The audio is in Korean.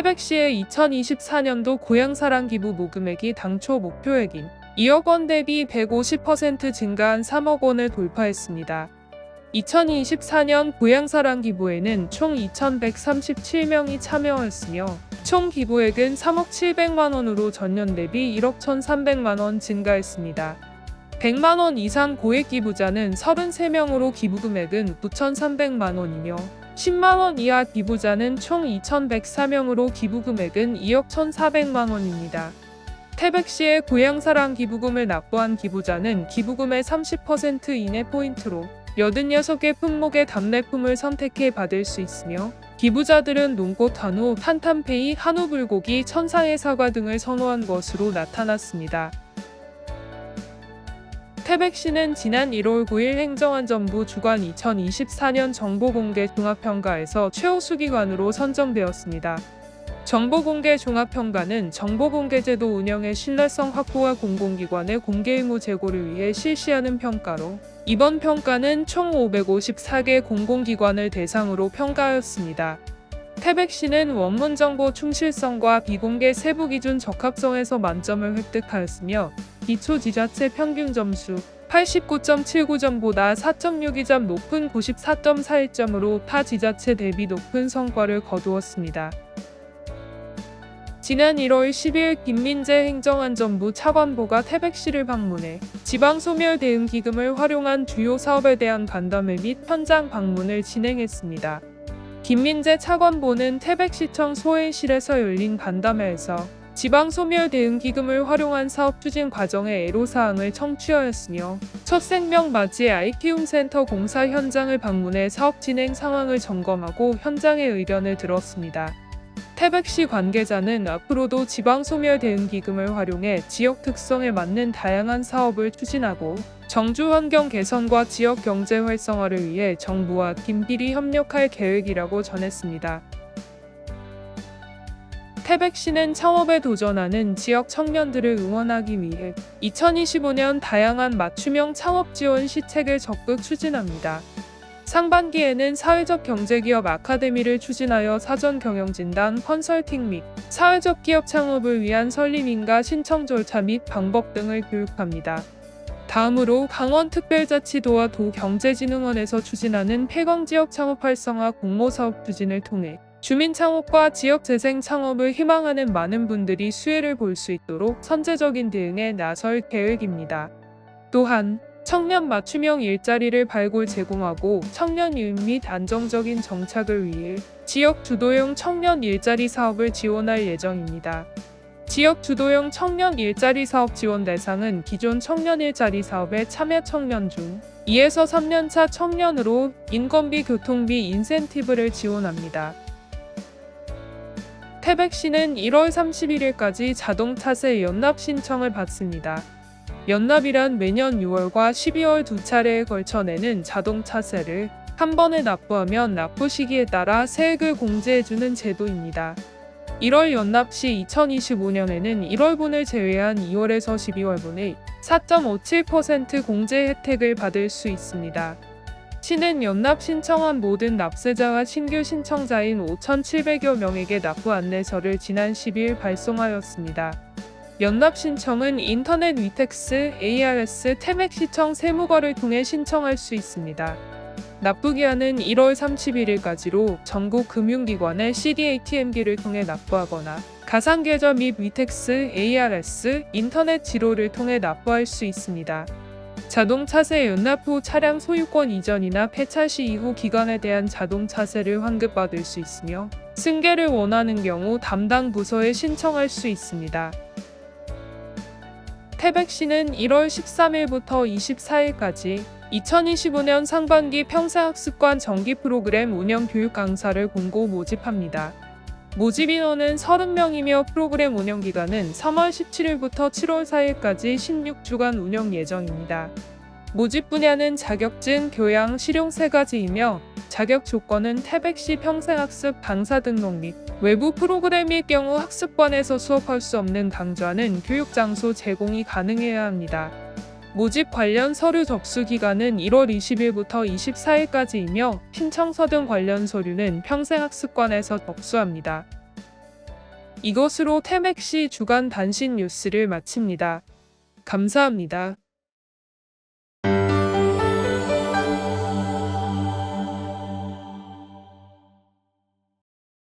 태백시의 2024년도 고향사랑 기부 모금액이 당초 목표액인 2억 원 대비 150% 증가한 3억 원을 돌파했습니다. 2024년 고향사랑 기부에는 총 2,137명이 참여했으며 총 기부액은 3억 700만 원으로 전년 대비 1억 1,300만 원 증가했습니다. 100만 원 이상 고액 기부자는 33명으로 기부 금액은 9,300만 원이며 10만 원 이하 기부자는 총 2,104명으로 기부 금액은 2억 1,400만 원입니다. 태백시의 고향사랑 기부금을 납부한 기부자는 기부금의 30% 이내 포인트로 86개 품목의 답례품을 선택해 받을 수 있으며 기부자들은 농꽃 한우, 탄탄페이, 한우 불고기, 천상의 사과 등을 선호한 것으로 나타났습니다. 태백시는 지난 1월 9일 행정안전부 주관 2024년 정보공개 종합평가에서 최우수 기관으로 선정되었습니다. 정보공개 종합평가는 정보공개제도 운영의 신뢰성 확보와 공공기관의 공개 의무 제고를 위해 실시하는 평가로 이번 평가는 총 554개 공공기관을 대상으로 평가하였습니다. 태백시는 원문 정보 충실성과 비공개 세부 기준 적합성에서 만점을 획득하였으며 기초 지자체 평균 점수 89.79점보다 4.62점 높은 94.41점으로 타 지자체 대비 높은 성과를 거두었습니다. 지난 1월 12일 김민재 행정안전부 차관보가 태백시를 방문해 지방소멸 대응 기금을 활용한 주요 사업에 대한 간담회 및 현장 방문을 진행했습니다. 김민재 차관보는 태백시청 소회실에서 열린 간담회에서 지방소멸 대응 기금을 활용한 사업 추진 과정의 애로사항을 청취하였으며 첫 생명 맞이 아이 키움 센터 공사 현장을 방문해 사업 진행 상황을 점검하고 현장의 의견을 들었습니다. 태백시 관계자는 앞으로도 지방소멸 대응 기금을 활용해 지역 특성에 맞는 다양한 사업을 추진하고 정주 환경 개선과 지역 경제 활성화를 위해 정부와 긴밀히 협력할 계획이라고 전했습니다. 태백시는 창업에 도전하는 지역 청년들을 응원하기 위해 2025년 다양한 맞춤형 창업 지원 시책을 적극 추진합니다. 상반기에는 사회적 경제기업 아카데미를 추진하여 사전 경영진단, 컨설팅 및 사회적 기업 창업을 위한 설립인가 신청 절차 및 방법 등을 교육합니다. 다음으로 강원특별자치도와 도경제진흥원에서 추진하는 폐광지역 창업 활성화 공모사업 추진을 통해 주민 창업과 지역 재생 창업을 희망하는 많은 분들이 수혜를 볼 수 있도록 선제적인 대응에 나설 계획입니다. 또한 청년 맞춤형 일자리를 발굴 제공하고 청년 유인 및 안정적인 정착을 위해 지역 주도형 청년 일자리 사업을 지원할 예정입니다. 지역 주도형 청년 일자리 사업 지원 대상은 기존 청년 일자리 사업에 참여 청년 중 2에서 3년차 청년으로 인건비, 교통비, 인센티브를 지원합니다. 태백시는 1월 31일까지 자동차세 연납 신청을 받습니다. 연납이란 매년 6월과 12월 두 차례에 걸쳐 내는 자동차세를 한 번에 납부하면 납부 시기에 따라 세액을 공제해주는 제도입니다. 1월 연납 시 2025년에는 1월분을 제외한 2월에서 12월분의 4.57% 공제 혜택을 받을 수 있습니다. 시는 연납 신청한 모든 납세자와 신규 신청자인 5,700여 명에게 납부 안내서를 지난 12일 발송하였습니다. 연납 신청은 인터넷 위텍스, ARS, 태맥 시청 세무과를 통해 신청할 수 있습니다. 납부기한은 1월 31일까지로 전국 금융기관의 CDATM기를 통해 납부하거나 가상계좌 및 위텍스, ARS, 인터넷 지로를 통해 납부할 수 있습니다. 자동차세 연납 후 차량 소유권 이전이나 폐차 시 이후 기간에 대한 자동차세를 환급받을 수 있으며 승계를 원하는 경우 담당 부서에 신청할 수 있습니다. 태백 시는 1월 13일부터 24일까지 2025년 상반기 평생학습관 정기 프로그램 운영 교육 강사를 공고 모집합니다. 모집 인원은 30명이며 프로그램 운영 기간은 3월 17일부터 7월 4일까지 16주간 운영 예정입니다. 모집 분야는 자격증, 교양, 실용 세 가지이며 자격 조건은 태백 시 평생학습 강사 등록 및 외부 프로그램일 경우 학습관에서 수업할 수 없는 강좌는 교육 장소 제공이 가능해야 합니다. 모집 관련 서류 접수 기간은 1월 20일부터 24일까지이며 신청서 등 관련 서류는 평생학습관에서 접수합니다. 이것으로 태맥시 주간 단신 뉴스를 마칩니다. 감사합니다.